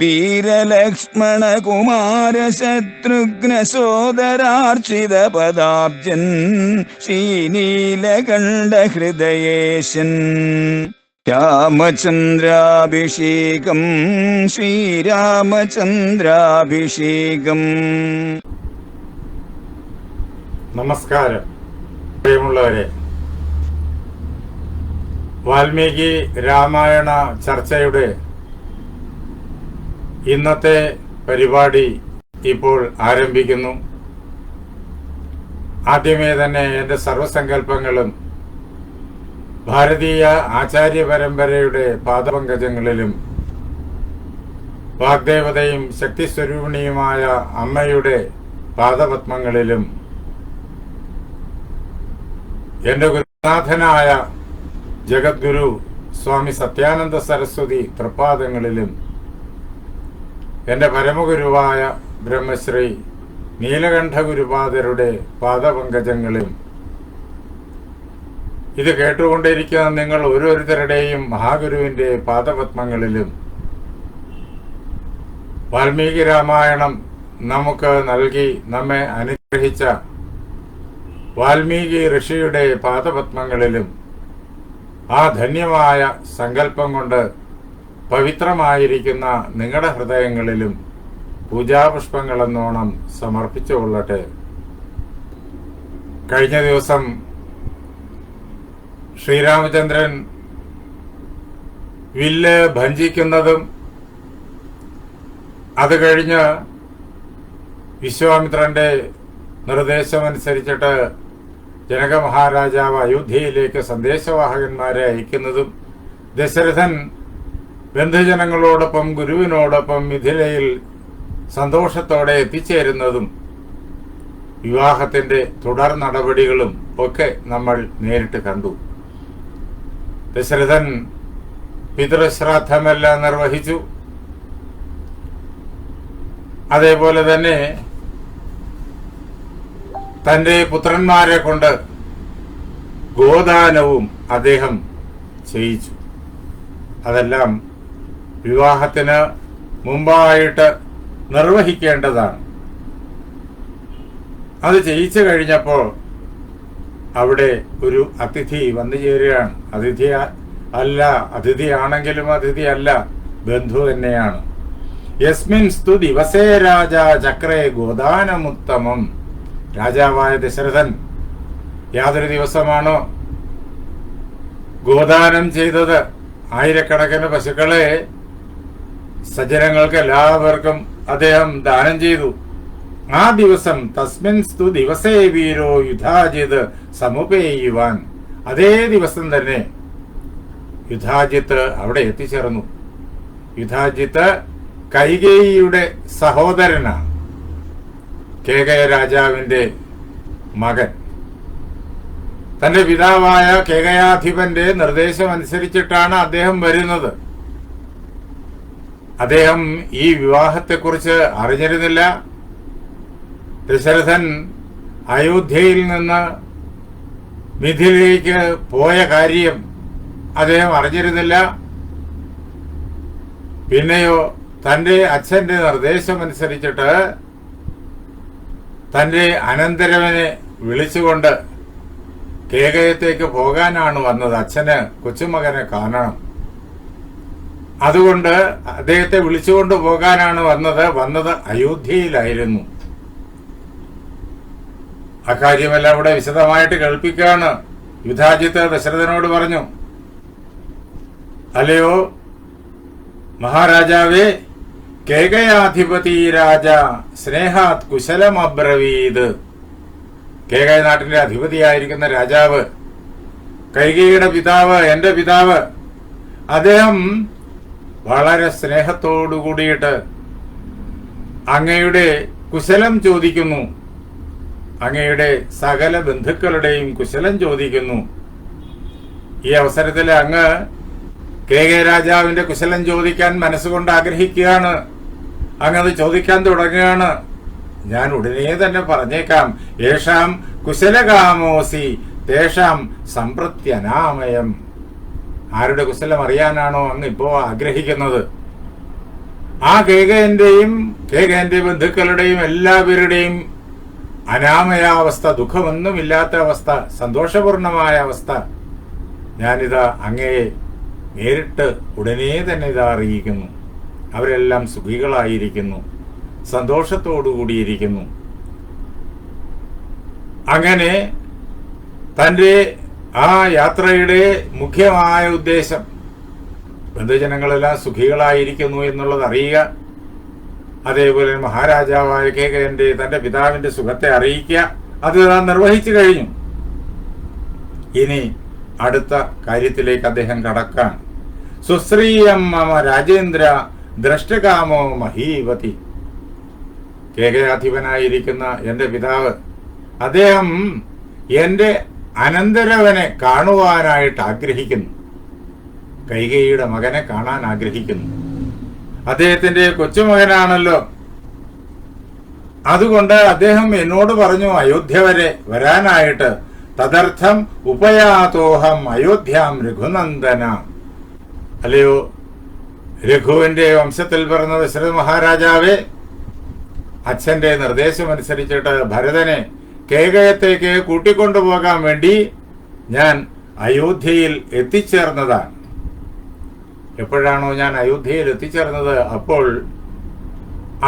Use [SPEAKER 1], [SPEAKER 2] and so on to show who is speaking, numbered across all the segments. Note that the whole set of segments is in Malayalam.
[SPEAKER 1] വീരലക്ഷ്മണ കുമാര ശത്രുഘ്ന സോദരാർച്ചിത പദാബ്ജൻ ശ്രീനീലകണ്ഠ ഹൃദയേശൻ രാമചന്ദ്രാഭിഷേകം ശ്രീരാമചന്ദ്രാഭിഷേകം.
[SPEAKER 2] നമസ്കാരം. പ്രിയമുള്ളവരെ വാൽമീകി രാമായണ ചർച്ചയുടെ ഇന്നത്തെ പരിപാടി ഇപ്പോൾ ആരംഭിക്കുന്നു. ആദ്യമേ തന്നെ എന്റെ സർവസങ്കല്പങ്ങളും ഭാരതീയ ആചാര്യ പരമ്പരയുടെ പാദപങ്കജങ്ങളിലും വാഗ്ദേവതയും ശക്തിസ്വരൂപിണിയുമായ അമ്മയുടെ പാദപത്മങ്ങളിലും എന്റെ ഗുരുനാഥനായ ജഗദ്ഗുരു സ്വാമി സത്യാനന്ദ സരസ്വതി തൃപ്പാദങ്ങളിലും എന്റെ പരമഗുരുവായ ബ്രഹ്മശ്രീ നീലകണ്ഠ ഗുരുപാദരുടെ പാദപങ്കജങ്ങളും. ഇത് കേട്ടുകൊണ്ടിരിക്കുന്ന നിങ്ങൾ ഓരോരുത്തരുടെയും മഹാഗുരുവിന്റെ പാദപത്മങ്ങളിലും. വാൽമീകി രാമായണം നമുക്ക് നൽകി നമ്മെ അനുഗ്രഹിച്ച വാൽമീകി ഋഷിയുടെ പാദപത്മങ്ങളിലും ആ ധന്യമായ സങ്കല്പം കൊണ്ട് പവിത്രമായിരിക്കുന്ന നിങ്ങളുടെ ഹൃദയങ്ങളിലും പൂജാപുഷ്പങ്ങളെന്നോണം സമർപ്പിച്ചുകൊള്ളട്ടെ കഴിഞ്ഞ ദിവസം ശ്രീരാമചന്ദ്രൻ വില്ല് ഭഞ്ചിക്കുന്നതും അത് കഴിഞ്ഞ് വിശ്വാമിത്രന്റെ നിർദ്ദേശമനുസരിച്ചിട്ട് ജനക മഹാരാജാവ് അയോധ്യയിലേക്ക് സന്ദേശവാഹകന്മാരെ അയക്കുന്നതും ദശരഥൻ ബന്ധുജനങ്ങളോടൊപ്പം ഗുരുവിനോടൊപ്പം മിഥിലയിൽ സന്തോഷത്തോടെ എത്തിച്ചേരുന്നതും വിവാഹത്തിന്റെ തുടർ നടപടികളും ഒക്കെ നമ്മൾ നേരിട്ട് കണ്ടു. ദശരഥൻ പിതൃശ്രാദ്ധമെല്ലാം നിർവഹിച്ചു. അതേപോലെ തന്നെ തന്റെ പുത്രന്മാരെ കൊണ്ട് ഗോദാനവും അദ്ദേഹം ചെയ്യിച്ചു. അതെല്ലാം വിവാഹത്തിന് മുമ്പായിട്ട് നിർവഹിക്കേണ്ടതാണ്. അത് ചെയ്യിച്ചു കഴിഞ്ഞപ്പോൾ അവിടെ ഒരു അതിഥി വന്നു ചേരുകയാണ്. അതിഥി അല്ല അതിഥിയാണെങ്കിലും അതിഥി അല്ല ബന്ധു തന്നെയാണ്. യസ്മിൻ സ്തു ദിവസേ രാജ ചക്രേ ഗോദാനമുത്തമം. രാജാവായ ദശരഥൻ യാതൊരു ദിവസമാണോ ഗോദാനം ചെയ്തത്? ആയിരക്കണക്കിന് പശുക്കളെ സജ്ജനങ്ങൾക്ക് എല്ലാവർക്കും അദ്ദേഹം ദാനം ചെയ്തു. ആ ദിവസം തസ്മിൻ സ്തു ദിവസേ വീരോ യുദ്ധാജിത് സമുപേയുവാൻ. അതേ ദിവസം തന്നെ യുദ്ധാജിത്ത് അവിടെ എത്തിച്ചേർന്നു. യുദ്ധാജിത്ത് കൈകേയിയുടെ സഹോദരനാണ്. കേകയ രാജാവിന്റെ മകൻ. തന്റെ പിതാവായ കേകയാധിപന്റെ നിർദ്ദേശം അനുസരിച്ചിട്ടാണ് അദ്ദേഹം വരുന്നത്. അദ്ദേഹം ഈ വിവാഹത്തെക്കുറിച്ച് അറിഞ്ഞിരുന്നില്ല. ദശരഥൻ അയോധ്യയിൽ നിന്ന് മിഥിലേക്ക് പോയ കാര്യം അദ്ദേഹം അറിഞ്ഞിരുന്നില്ല. പിന്നെയോ തന്റെ അച്ഛന്റെ നിർദ്ദേശമനുസരിച്ചിട്ട് തന്റെ അനന്തരവനെ വിളിച്ചുകൊണ്ട് കേകയത്തേക്ക് പോകാനാണ് വന്നത്. അച്ഛന് കൊച്ചുമകനെ കാണണം. അതുകൊണ്ട് അദ്ദേഹത്തെ വിളിച്ചുകൊണ്ട് പോകാനാണ് വന്നത്. വന്നത് അയോധ്യയിലായിരുന്നു. അക്കാര്യമെല്ലാം അവിടെ വിശദമായിട്ട് കേൾപ്പിക്കുകയാണ്. യുദ്ധാജിത്ത് ദശരഥനോട് പറഞ്ഞു അല്ലയോ മഹാരാജാവേ കേകയാധിപതി രാജ സ്നേഹാത് കുശലമബ്രവീത്. കേകയ നാട്ടിന്റെ അധിപതിയായിരിക്കുന്ന രാജാവ് കൈകയുടെ പിതാവ് എന്റെ പിതാവ് അദ്ദേഹം വളരെ സ്നേഹത്തോടു കൂടിയിട്ട് അങ്ങയുടെ കുശലം ചോദിക്കുന്നു. അങ്ങയുടെ സകല ബന്ധുക്കളുടെയും കുശലം ചോദിക്കുന്നു. ഈ അവസരത്തിൽ അങ്ങ് കെ കെ രാജാവിന്റെ കുശലം ചോദിക്കാൻ മനസ്സുകൊണ്ട് ആഗ്രഹിക്കുകയാണ്. അങ്ങ് അത് ചോദിക്കാൻ തുടങ്ങുകയാണ്. ഞാൻ ഉടനെ തന്നെ പറഞ്ഞേക്കാം. യേഷാം കുശലകാമോസി തേഷാം സമ്പ്രത്യനാമയം ആരുടെ കുശലം അറിയാനാണോ അങ്ങ് ഇപ്പോ ആഗ്രഹിക്കുന്നത്? ആ കേകയന്റെയും കേകയന്റെ ബന്ധുക്കളുടെയും എല്ലാവരുടെയും അനാമയാവസ്ഥ ദുഃഖമൊന്നുമില്ലാത്ത അവസ്ഥ സന്തോഷപൂർണമായ അവസ്ഥ ഞാനിതാ അങ്ങയെ നേരിട്ട് ഉടനെ തന്നെ ഇതാ അറിയിക്കുന്നു. അവരെല്ലാം സുഖികളായിരിക്കുന്നു. സന്തോഷത്തോടു കൂടിയിരിക്കുന്നു. അങ്ങനെ തന്റെ ആ യാത്രയുടെ മുഖ്യമായ ഉദ്ദേശം ബന്ധുജനങ്ങളെല്ലാം സുഖികളായിരിക്കുന്നു എന്നുള്ളത് അറിയുക. അതേപോലെ മഹാരാജാവായ കേകന്റെ തന്റെ പിതാവിന്റെ സുഖത്തെ അറിയിക്കുക. അത് താൻ നിർവഹിച്ചു കഴിഞ്ഞു. ഇനി അടുത്ത കാര്യത്തിലേക്ക് അദ്ദേഹം കടക്കാൻ സുശ്രീയം മമ രാജേന്ദ്ര ദ്രഷ്ടകാമോ മഹീവതി. കേകയാധിപനായിരിക്കുന്ന എന്റെ പിതാവ്. അദ്ദേഹം എന്റെ അനന്തരവനെ കാണുവാനായിട്ട് ആഗ്രഹിക്കുന്നു. കൈകൈയുടെ മകനെ കാണാൻ ആഗ്രഹിക്കുന്നു. അദ്ദേഹത്തിന്റെ കൊച്ചുമകനാണല്ലോ. അതുകൊണ്ട് അദ്ദേഹം എന്നോട് പറഞ്ഞു അയോധ്യ വരെ വരാനായിട്ട് തദർത്ഥം ഉപയാതോഹം അയോധ്യാം രഘുനന്ദന. അല്ലയോ? രഘുവിന്റെ വംശത്തിൽ പിറന്ന ദശരഥ മഹാരാജാവേ അച്ഛന്റെ നിർദ്ദേശമനുസരിച്ചിട്ട് ഭരതനെ കേകയത്തേക്ക് കൂട്ടിക്കൊണ്ടുപോകാൻ വേണ്ടി ഞാൻ അയോധ്യയിൽ എത്തിച്ചേർന്നതാണ്. എപ്പോഴാണോ ഞാൻ അയോധ്യയിൽ എത്തിച്ചേർന്നത് അപ്പോൾ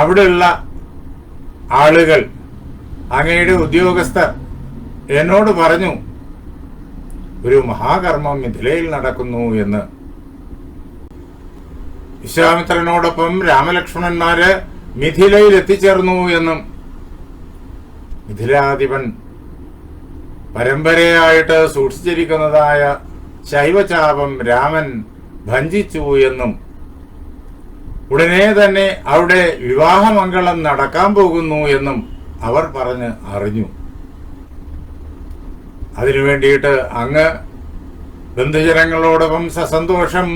[SPEAKER 2] അവിടെയുള്ള ആളുകൾ അങ്ങയുടെ ഉദ്യോഗസ്ഥർ എന്നോട് പറഞ്ഞു ഒരു മഹാകർമ്മം മിഥിലയിൽ നടക്കുന്നു എന്ന്. വിശ്വാമിത്രനോടൊപ്പം രാമലക്ഷ്മണന്മാര് മിഥിലയിൽ എത്തിച്ചേർന്നു എന്നും മിഥിലാധിപൻ പരമ്പരയായിട്ട് സൂക്ഷിച്ചിരിക്കുന്നതായ ശൈവചാപം രാമൻ ഭഞ്ചിച്ചു എന്നും ഉടനെ തന്നെ അവിടെ വിവാഹമംഗളം നടക്കാൻ പോകുന്നു എന്നും അവർ പറഞ്ഞ് അറിഞ്ഞു. അതിനു വേണ്ടിയിട്ട് അങ്ങ് ബന്ധുജനങ്ങളോടൊപ്പം സസന്തോഷം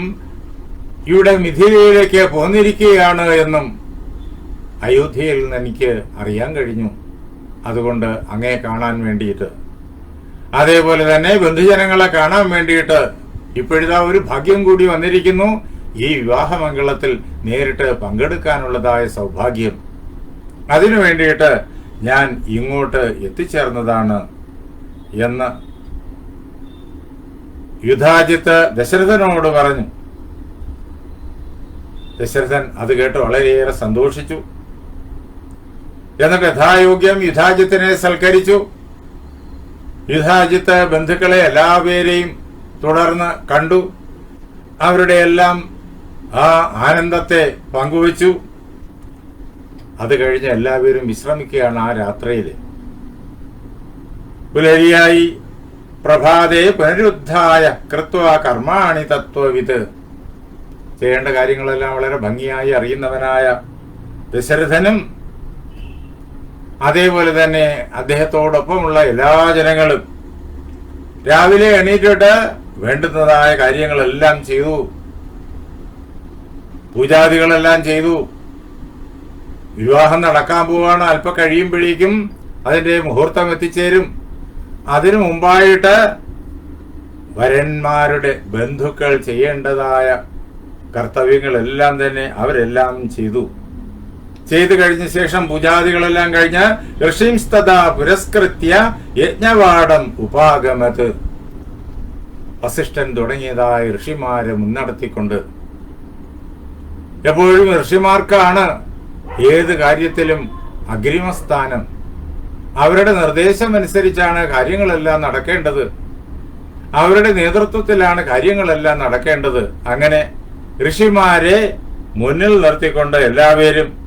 [SPEAKER 2] ഇവിടെ മിഥിലയിലേക്ക് പോന്നിരിക്കുകയാണ് എന്നും അയോധ്യയിൽ നിന്ന് എനിക്ക് അറിയാൻ കഴിഞ്ഞു. അതുകൊണ്ട് അങ്ങേ കാണാൻ വേണ്ടിയിട്ട്. അതേപോലെ തന്നെ ബന്ധുജനങ്ങളെ കാണാൻ വേണ്ടിയിട്ട് ഇപ്പോഴിതാ ഒരു ഭാഗ്യം കൂടി വന്നിരിക്കുന്നു. ഈ വിവാഹമംഗളത്തിൽ നേരിട്ട് പങ്കെടുക്കാനുള്ളതായ സൗഭാഗ്യം. അതിനു വേണ്ടിയിട്ട് ഞാൻ ഇങ്ങോട്ട് എത്തിച്ചേർന്നതാണ് എന്ന് യുദ്ധാജിത്ത് ദശരഥനോട് പറഞ്ഞു. ദശരഥൻ അത് കേട്ട് വളരെയേറെ സന്തോഷിച്ചു. എന്നിട്ട് യഥായോഗ്യം യുധാജിത്തിനെ സൽക്കരിച്ചു. യുധാജിത്ത് ബന്ധുക്കളെ എല്ലാവരെയും തുടർന്ന് കണ്ടു. അവരുടെ എല്ലാം ആ ആനന്ദത്തെ പങ്കുവച്ചു. അത് കഴിഞ്ഞ് എല്ലാവരും വിശ്രമിക്കുകയാണ് ആ രാത്രിയിൽ പുലരിയായി പ്രഭാതേ പുനരുദ്ധായ കൃത്വ കർമാണി തത്വവിത്. ചെയ്യേണ്ട കാര്യങ്ങളെല്ലാം വളരെ ഭംഗിയായി അറിയുന്നവനായ ദശരഥനും അതേപോലെ തന്നെ അദ്ദേഹത്തോടൊപ്പമുള്ള എല്ലാ ജനങ്ങളും രാവിലെ എണീറ്റിട്ട് വേണ്ടുന്നതായ കാര്യങ്ങളെല്ലാം ചെയ്തു. പൂജാദികളെല്ലാം ചെയ്തു. വിവാഹം നടക്കാൻ പോവാണ് അല്പം കഴിയുമ്പോഴേക്കും അതിന്റെ മുഹൂർത്തം എത്തിച്ചേരും. അതിനു മുമ്പായിട്ട് വരന്മാരുടെ ബന്ധുക്കൾ ചെയ്യേണ്ടതായ കർത്തവ്യങ്ങളെല്ലാം തന്നെ അവരെല്ലാം ചെയ്തു. ചെയ്തു കഴിഞ്ഞ ശേഷം പൂജാദികളെല്ലാം കഴിഞ്ഞ് ഋഷിംസ്തത പുരസ്കൃത്യ യജ്ഞവാടം ഉപാഗമത്. വസിഷ്ഠൻ തുടങ്ങിയതായ ഋഷിമാരെ മുന്നടത്തിക്കൊണ്ട്. എപ്പോഴും ഋഷിമാർക്കാണ് ഏത് കാര്യത്തിലും അഗ്രിമസ്ഥാനം. അവരുടെ നിർദ്ദേശമനുസരിച്ചാണ് കാര്യങ്ങളെല്ലാം നടക്കേണ്ടത്. അവരുടെ നേതൃത്വത്തിലാണ് കാര്യങ്ങളെല്ലാം നടക്കേണ്ടത്. അങ്ങനെ ഋഷിമാരെ മുന്നിൽ നിർത്തിക്കൊണ്ട് എല്ലാവരും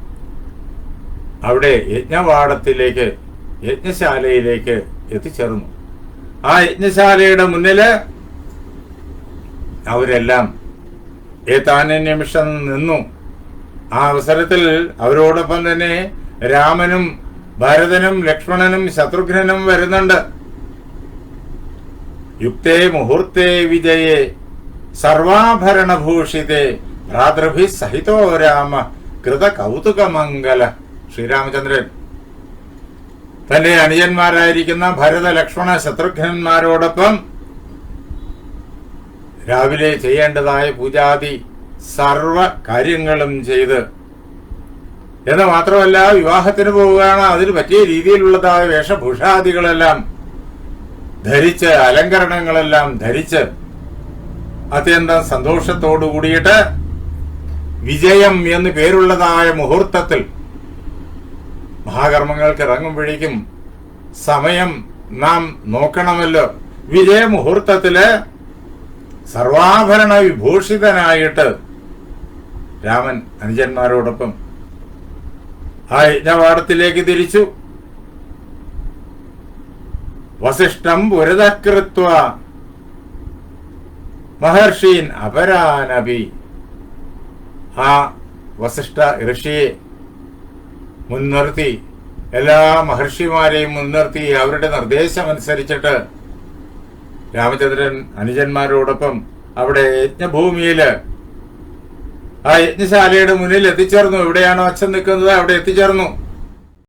[SPEAKER 2] അവിടെ യജ്ഞവാടത്തിലേക്ക് യജ്ഞശാലയിലേക്ക് എത്തിച്ചേർന്നു. ആ യജ്ഞശാലയുടെ മുന്നിൽ അവരെല്ലാം ഏതാനും നിമിഷം നിന്നു. ആ അവസരത്തിൽ അവരോടൊപ്പം തന്നെ രാമനും ഭരതനും ലക്ഷ്മണനും ശത്രുഘ്നനും വരുന്നുണ്ട്. യുക്തേ മുഹൂർത്തേ വിജയേ സർവാഭരണഭൂഷിതേ ഭ്രാതൃഭി സഹിതോ രാമ കൃത കൗതുകമംഗല ശ്രീരാമചന്ദ്രൻ. തന്റെ അനുജന്മാരായിരിക്കുന്ന ഭരത ലക്ഷ്മണ ശത്രുഘ്നന്മാരോടൊപ്പം രാവിലെ ചെയ്യേണ്ടതായ പൂജാതി സർവ കാര്യങ്ങളും ചെയ്ത്. എന്ന് മാത്രമല്ല വിവാഹത്തിന് പോവുകയാണ്. അതിന് പറ്റിയ രീതിയിലുള്ളതായ വേഷഭൂഷാദികളെല്ലാം ധരിച്ച് അലങ്കരണങ്ങളെല്ലാം ധരിച്ച് അത്യന്തം സന്തോഷത്തോടു കൂടിയിട്ട് വിജയം എന്ന് പേരുള്ളതായ മുഹൂർത്തത്തിൽ മഹാകർമ്മങ്ങൾക്ക് ഇറങ്ങുമ്പോഴേക്കും സമയം നാം നോക്കണമല്ലോ. വിജയ മുഹൂർത്തത്തിൽ സർവാഭരണ വിഭൂഷിതനായിട്ട് രാമൻ അനുജന്മാരോടൊപ്പം ആ യജ്ഞവാടത്തിലേക്ക് തിരിച്ചു. വസിഷ്ഠം പുരതകൃത്വ മഹർഷീൻ അപരാനപി. ആ വസിഷ്ഠ ഋഷിയെ മുൻനിർത്തി. എല്ലാ മഹർഷിമാരെയും മുൻനിർത്തി അവരുടെ നിർദ്ദേശം അനുസരിച്ചിട്ട് രാമചന്ദ്രൻ അനുജന്മാരോടൊപ്പം അവിടെ യജ്ഞഭൂമിയിൽ ആ യജ്ഞശാലയുടെ മുന്നിൽ എത്തിച്ചേർന്നു. എവിടെയാണോ അച്ഛൻ നിൽക്കുന്നത് അവിടെ എത്തിച്ചേർന്നു.